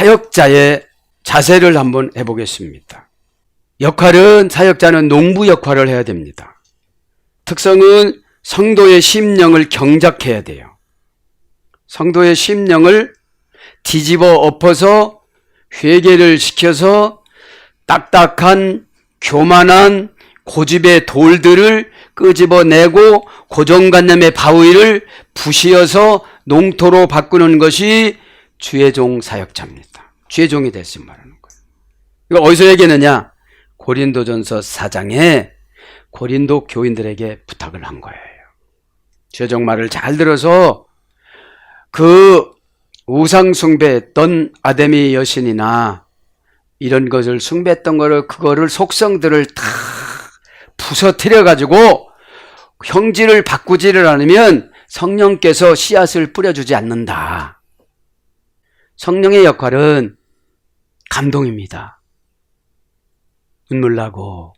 사역자의 자세를 한번 해보겠습니다. 역할은 사역자는 농부 역할을 해야 됩니다. 특성은 성도의 심령을 경작해야 돼요. 성도의 심령을 뒤집어 엎어서 회개를 시켜서 딱딱한 교만한 고집의 돌들을 끄집어내고 고정관념의 바위를 부시어서 농토로 바꾸는 것이 주의 종 사역자입니다. 주의 종이 됐으면 말하는 거예요. 이거 어디서 얘기했느냐? 고린도전서 4장에 고린도 교인들에게 부탁을 한 거예요. 주의 종 말을 잘 들어서 그 우상 숭배했던 아데미 여신이나 이런 것을 숭배했던 거를 그거를 속성들을 다 부서뜨려 가지고 형질을 바꾸지를 않으면 성령께서 씨앗을 뿌려주지 않는다. 성령의 역할은 감동입니다. 눈물 나고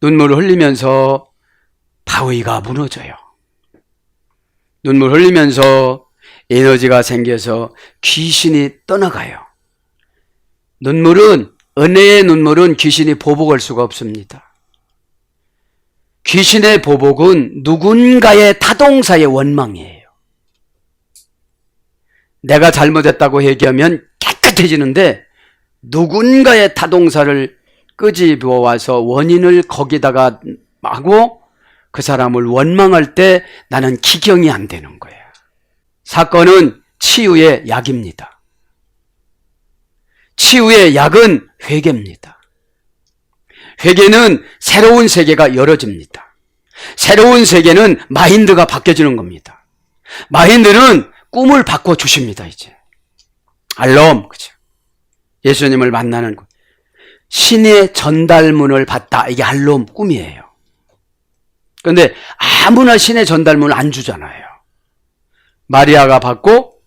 눈물을 흘리면서 바위가 무너져요. 눈물 흘리면서 에너지가 생겨서 귀신이 떠나가요. 눈물은 은혜의 눈물은 귀신이 보복할 수가 없습니다. 귀신의 보복은 누군가의 타동사의 원망이에요. 내가 잘못했다고 얘기하면 깨끗해지는데 누군가의 타동사를 끄집어 와서 원인을 거기다가 하고 그 사람을 원망할 때 나는 기경이 안 되는 거예요. 사건은 치유의 약입니다. 치유의 약은 회개입니다. 회개는 새로운 세계가 열어집니다. 새로운 세계는 마인드가 바뀌어지는 겁니다. 마인드는 꿈을 바꿔 주십니다, 이제. 알롬, 그죠? 예수님을 만나는 것. 신의 전달문을 받다. 이게 알롬 꿈이에요. 그런데 아무나 신의 전달문을 안 주잖아요. 마리아가 받고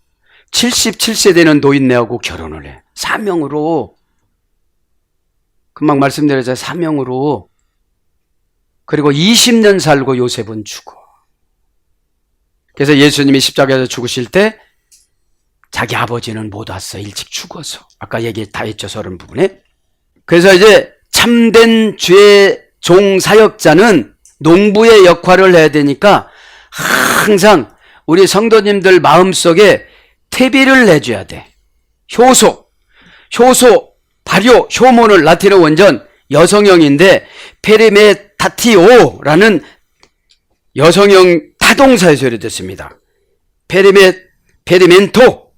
77세 되는 노인네하고 결혼을 해. 사명으로. 금방 말씀드렸잖아요. 사명으로. 그리고 20년 살고 요셉은 죽어. 그래서 예수님이 십자가에서 죽으실 때 자기 아버지는 못 왔어. 일찍 죽어서. 아까 얘기 다 했죠. 서른 부분에. 그래서 이제 참된 죄 종 사역자는 농부의 역할을 해야 되니까 항상 우리 성도님들 마음속에 퇴비를 내줘야 돼. 효소, 효소, 발효, 효모는 라틴어 원전 여성형인데 페리메타티오라는 여성형 타동사에서 유래됐습니다. 페리메 페리멘토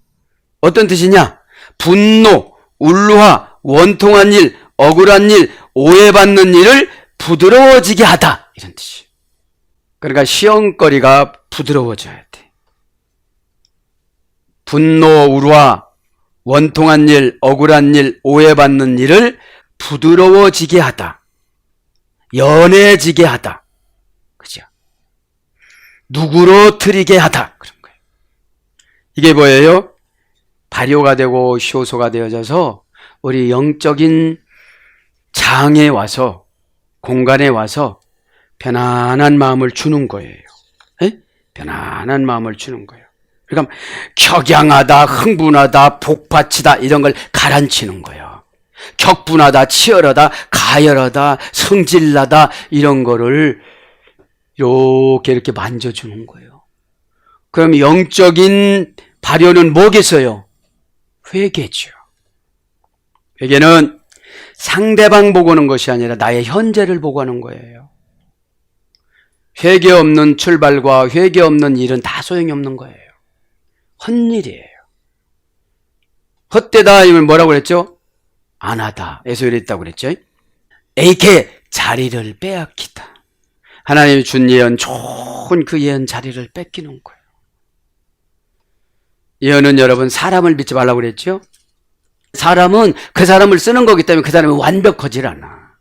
어떤 뜻이냐? 분노, 울화, 원통한 일, 억울한 일, 오해받는 일을 부드러워지게 하다 이런 뜻이. 그러니까 시험거리가 부드러워져야 돼. 분노, 울화, 원통한 일, 억울한 일, 오해받는 일을 부드러워지게 하다. 연해지게 하다. 누구로 트리게 하다. 그런 거예요. 이게 뭐예요? 발효가 되고 효소가 되어져서 우리 영적인 장에 와서 공간에 와서 편안한 마음을 주는 거예요. 에? 편안한 마음을 주는 거예요. 그러니까 격양하다, 흥분하다, 복받치다 이런 걸 가라앉히는 거예요. 격분하다, 치열하다, 가열하다, 성질나다 이런 거를 이렇게 이렇게 만져주는 거예요. 그럼 영적인 발효는 뭐겠어요? 회개죠. 회개는 상대방 보고 하는 것이 아니라 나의 현재를 보고 하는 거예요. 회개 없는 출발과 회개 없는 일은 다 소용이 없는 거예요. 헛일이에요. 헛되다 이면 뭐라고 그랬죠? 안 하다. 에서 이랬다고 그랬죠? AK 자리를 빼앗기다. 하나님이 준 예언 좋은 그 예언 자리를 뺏기는 거예요. 예언은 여러분 사람을 믿지 말라고 그랬죠? 사람은 그 사람을 쓰는 거기 때문에 그 사람이 완벽하질 않아.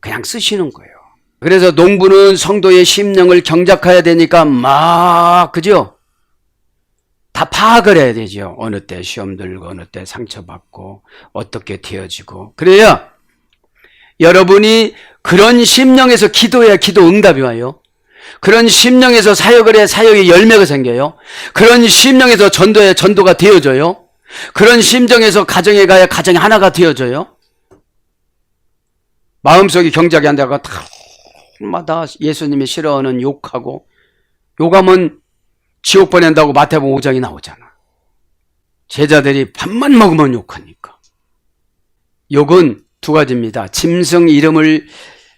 그냥 쓰시는 거예요. 그래서 농부는 성도의 심령을 경작해야 되니까 막, 그죠? 다 파악을 해야 되죠. 어느 때 시험 들고, 어느 때 상처받고, 어떻게 되어지고. 그래야 여러분이 그런 심령에서 기도해야 기도 응답이 와요. 그런 심령에서 사역을 해 사역의 열매가 생겨요. 그런 심령에서 전도에 전도가 되어져요. 그런 심정에서 가정에 가야 가정이 하나가 되어져요. 마음속에 경작이 안 되고 다마다 예수님이 싫어하는 욕하고 욕하면 지옥 보낸다고 마태복음 5장이 나오잖아. 제자들이 밥만 먹으면 욕하니까. 욕은 두 가지입니다. 짐승 이름을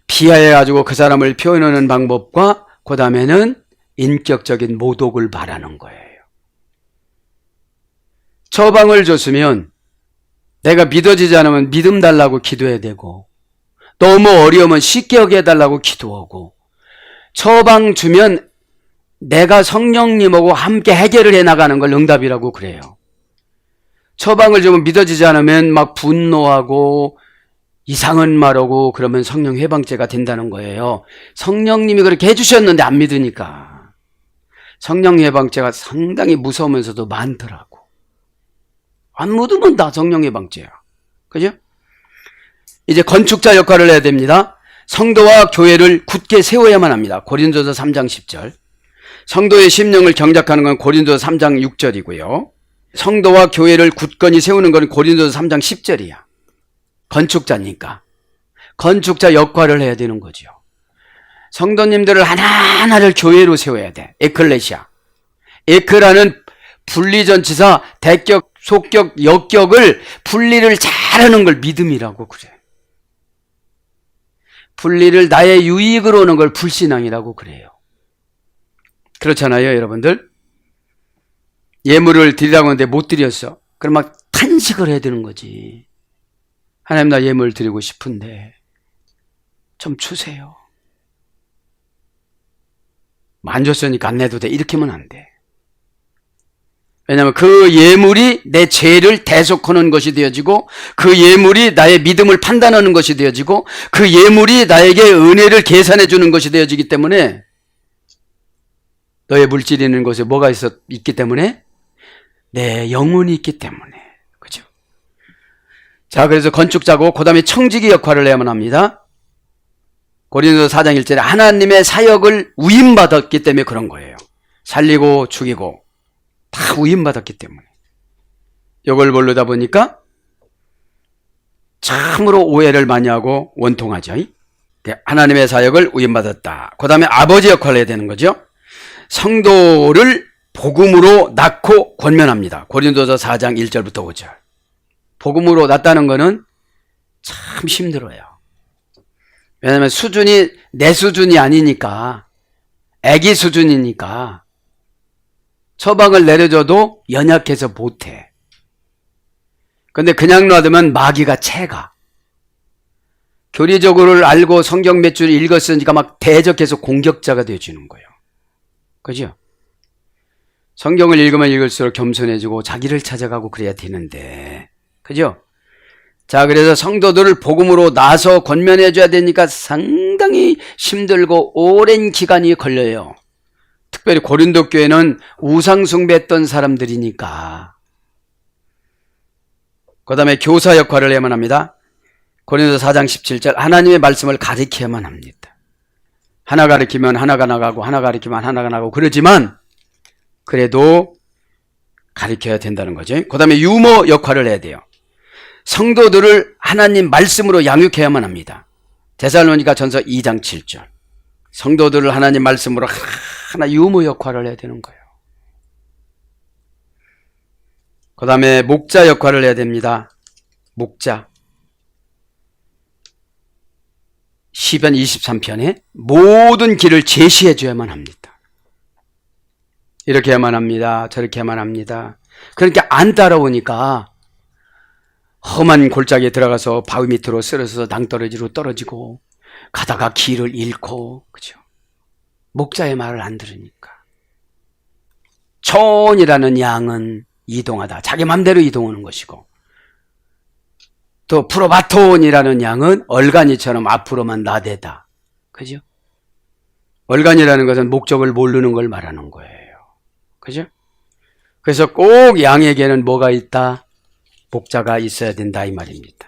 비하해 가지고 그 사람을 표현하는 방법과 그 다음에는 인격적인 모독을 말하는 거예요. 처방을 줬으면 내가 믿어지지 않으면 믿음 달라고 기도해야 되고 너무 어려우면 쉽게 하게 해달라고 기도하고 처방 주면 내가 성령님하고 함께 해결을 해 나가는 걸 응답이라고 그래요. 처방을 주면 믿어지지 않으면 막 분노하고 이상한 말하고 그러면 성령 해방죄가 된다는 거예요. 성령님이 그렇게 해주셨는데 안 믿으니까. 성령 해방죄가 상당히 무서우면서도 많더라고. 안 묻으면 다 성령 해방죄야. 그죠? 이제 건축자 역할을 해야 됩니다. 성도와 교회를 굳게 세워야만 합니다. 고린도서 3장 10절. 성도의 심령을 경작하는 건 고린도서 3장 6절이고요. 성도와 교회를 굳건히 세우는 건 고린도서 3장 10절이야. 건축자니까. 건축자 역할을 해야 되는 거죠. 성도님들을 하나하나를 교회로 세워야 돼. 에클레시아. 에크라는 분리전치사, 대격, 속격, 역격을 분리를 잘하는 걸 믿음이라고 그래. 분리를 나의 유익으로 오는 걸 불신앙이라고 그래요. 그렇잖아요, 여러분들? 예물을 드리라고 하는데 못 드렸어. 그럼 막 탄식을 해야 되는 거지. 하나님 나 예물 드리고 싶은데 좀 주세요. 안 줬으니까 안 내도 돼. 이렇게 하면 안 돼. 왜냐하면 그 예물이 내 죄를 대속하는 것이 되어지고 그 예물이 나의 믿음을 판단하는 것이 되어지고 그 예물이 나에게 은혜를 계산해 주는 것이 되어지기 때문에 너의 물질이 있는 곳에 뭐가 있어 있기 때문에 내 영혼이 있기 때문에? 자 그래서 건축자고 그 다음에 청지기 역할을 해야만 합니다. 고린도 4장 1절에 하나님의 사역을 위임받았기 때문에 그런 거예요. 살리고 죽이고 다 위임받았기 때문에. 이걸 모르다 보니까 참으로 오해를 많이 하고 원통하죠. 하나님의 사역을 위임받았다. 그 다음에 아버지 역할을 해야 되는 거죠. 성도를 복음으로 낳고 권면합니다. 고린도서 4장 1절부터 5절. 복음으로 낳다는 것은 참 힘들어요. 왜냐하면 수준이 내 수준이 아니니까 애기 수준이니까 처방을 내려줘도 연약해서 못해. 근데 그냥 놔두면 마귀가 채가. 교리적으로를 알고 성경 몇 줄 읽었으니까 막 대적해서 공격자가 되어주는 거예요. 그죠? 성경을 읽으면 읽을수록 겸손해지고 자기를 찾아가고 그래야 되는데. 그죠? 자, 그래서 성도들을 복음으로 나서 권면해줘야 되니까 상당히 힘들고 오랜 기간이 걸려요. 특별히 고린도 교회는 우상숭배했던 사람들이니까. 그 다음에 교사 역할을 해야만 합니다. 고린도 4장 17절 하나님의 말씀을 가리켜야만 합니다. 하나 가리키면 하나가 나가고 하나 가리키면 하나가 나가고 그러지만 그래도 가리켜야 된다는 거죠. 그 다음에 유머 역할을 해야 돼요. 성도들을 하나님 말씀으로 양육해야만 합니다. 데살로니가 전서 2장 7절. 성도들을 하나님 말씀으로 하나 유모 역할을 해야 되는 거예요. 그 다음에 목자 역할을 해야 됩니다. 목자. 시편 23편에 모든 길을 제시해 줘야만 합니다. 이렇게 해야만 합니다. 저렇게 해야만 합니다. 그러니까 안 따라오니까 험한 골짜기에 들어가서 바위 밑으로 쓰러져서 낭떠러지로 떨어지고 가다가 길을 잃고 그죠? 목자의 말을 안 들으니까 촌이라는 양은 이동하다 자기 맘대로 이동하는 것이고 또 프로바톤이라는 양은 얼간이처럼 앞으로만 나대다 그죠? 얼간이라는 것은 목적을 모르는 걸 말하는 거예요 그죠? 그래서 꼭 양에게는 뭐가 있다? 목자가 있어야 된다 이 말입니다.